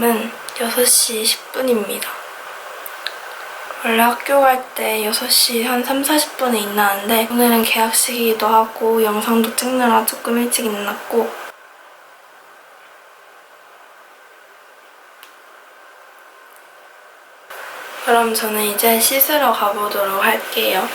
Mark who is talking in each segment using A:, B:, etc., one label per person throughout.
A: 지금은 6시 10분입니다. 원래 학교 갈 때 6시 한 3, 40분에 일어나는데 오늘은 계약식이기도 하고 영상도 찍느라 조금 일찍 일어났고 그럼 저는 이제 씻으러 가보도록 할게요.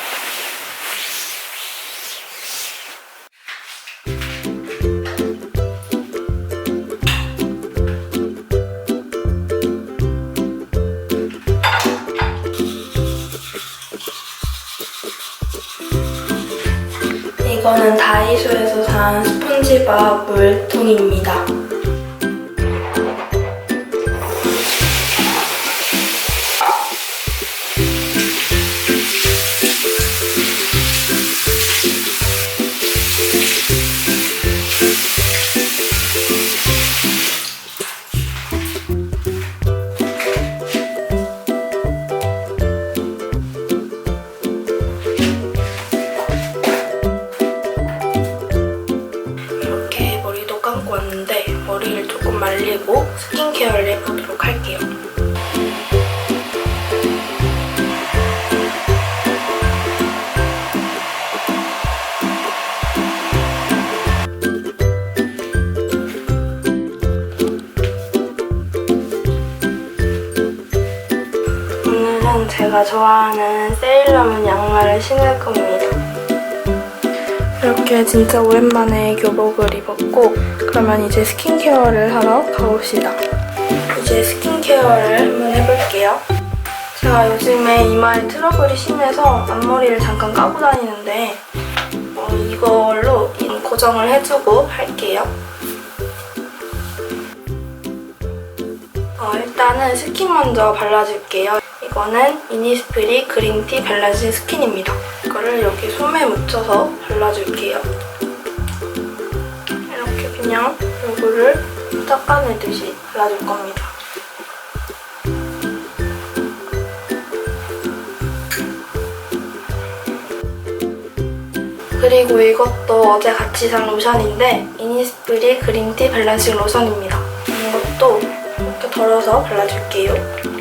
A: 이거는 다이소에서 산 스폰지밥 물통입니다. 제가 좋아하는 세일러문 양말을 신을 겁니다. 이렇게 진짜 오랜만에 교복을 입었고 그러면 이제 스킨케어를 하러 가봅시다. 이제 스킨케어를 한번 해볼게요. 제가 요즘에 이마에 트러블이 심해서 앞머리를 잠깐 까고 다니는데 어, 이걸로 고정을 해주고 할게요. 어, 일단은 스킨 먼저 발라줄게요. 이거는 이니스프리 그린티 밸런싱 스킨입니다. 이거를 여기 솜에 묻혀서 발라줄게요. 이렇게 그냥 얼굴을 닦아내듯이 발라줄 겁니다. 그리고 이것도 어제 같이 산 로션인데 이니스프리 그린티 밸런싱 로션입니다. 이것도 이렇게 덜어서 발라줄게요.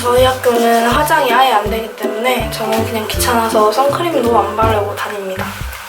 A: 저희 학교는 화장이 아예 안 되기 때문에 저는 그냥 귀찮아서 선크림도 안 바르고 다닙니다.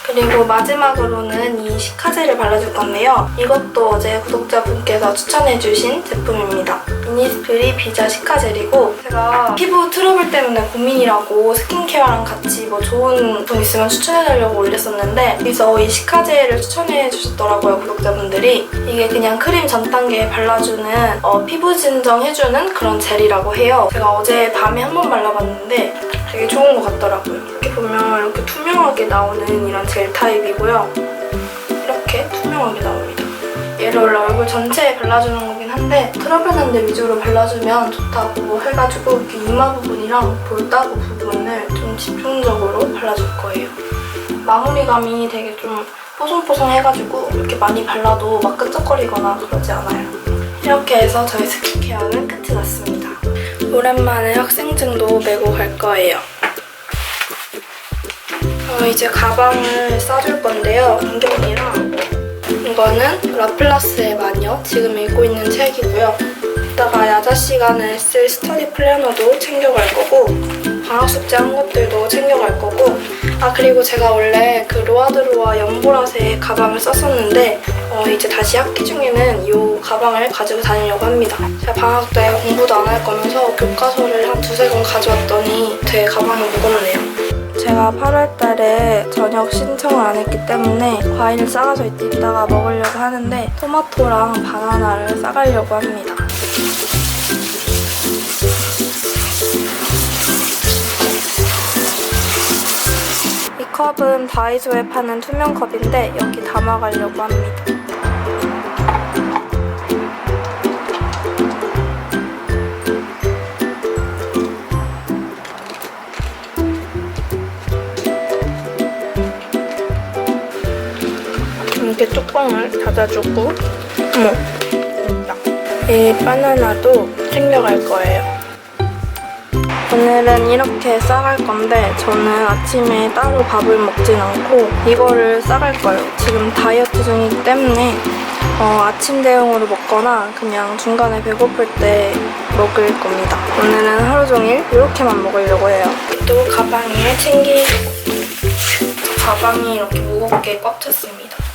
A: 그리고 마지막으로는 이 시카젤을 발라줄 건데요. 이것도 어제 구독자분께서 추천해주신 제품입니다. 이니스프리 비자 시카젤이고 제가 피부 트러블 때문에 고민이라고 스킨케어랑 같이 뭐 좋은 제품 있으면 추천해달라고 올렸었는데 여기서 이 시카젤을 추천해 주셨더라고요 구독자분들이 이게 그냥 크림 전 단계에 발라주는 어, 피부 진정해주는 그런 젤이라고 해요. 제가 어제 밤에 한 번 발라봤는데 되게 좋은 것 같더라고요. 이렇게 보면 이렇게 투명하게 나오는 이런 젤 타입이고요. 이렇게 투명하게 나옵니다. 얘를 원래 얼굴 전체에 발라주는 거긴 한데 트러블 난데 위주로 발라주면 좋다고 해가지고 이렇게 이마 부분이랑 볼따구 부분을 좀 집중적으로 발라줄 거예요. 마무리감이 되게 좀 뽀송뽀송해가지고 이렇게 많이 발라도 막 끈적거리거나 그러지 않아요. 이렇게 해서 저희 스킨케어는 끝이 났습니다. 오랜만에 학생증도 메고 갈 거예요. 어, 이제 가방을 싸줄 건데요. 안경이랑 이거는 라플라스의 마녀 지금 읽고 있는 책이고요. 이따가 야자 시간에 쓸 스터디 플래너도 챙겨갈 거고 방학 숙제 한 것들도 챙겨갈 거고 아 그리고 제가 원래 그 로아드로아 연보라색 가방을 썼었는데 어, 이제 다시 학기 중에는 이 가방을 가지고 다니려고 합니다. 제가 방학 때 공부도 안 할 거면서 교과서를 한 두세 권 가져왔더니 되게 가방이 무겁네요. 제가 8월 달에 저녁 신청을 안 했기 때문에 과일 싸가서 이따가 먹으려고 하는데 토마토랑 바나나를 싸가려고 합니다. 이 컵은 다이소에 파는 투명 컵인데 여기 담아가려고 합니다. 뚜껑을 닫아주고 어머. 이 바나나도 챙겨갈 거예요. 오늘은 이렇게 싸갈 건데 저는 아침에 따로 밥을 먹진 않고 이거를 싸갈 거예요. 지금 다이어트 중이기 때문에 어, 아침 대용으로 먹거나 그냥 중간에 배고플 때 먹을 겁니다. 오늘은 하루 종일 이렇게만 먹으려고 해요. 또 가방에 챙기고 가방이 이렇게 무겁게 꽉 찼습니다.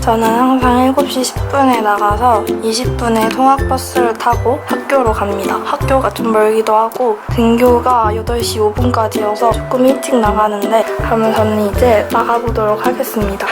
A: 저는 항상 7시 10분에 나가서 20분에 통학버스를 타고 학교로 갑니다. 학교가 좀 멀기도 하고 등교가 8시 5분까지여서 조금 일찍 나가는데 그러면 저는 이제 나가보도록 하겠습니다.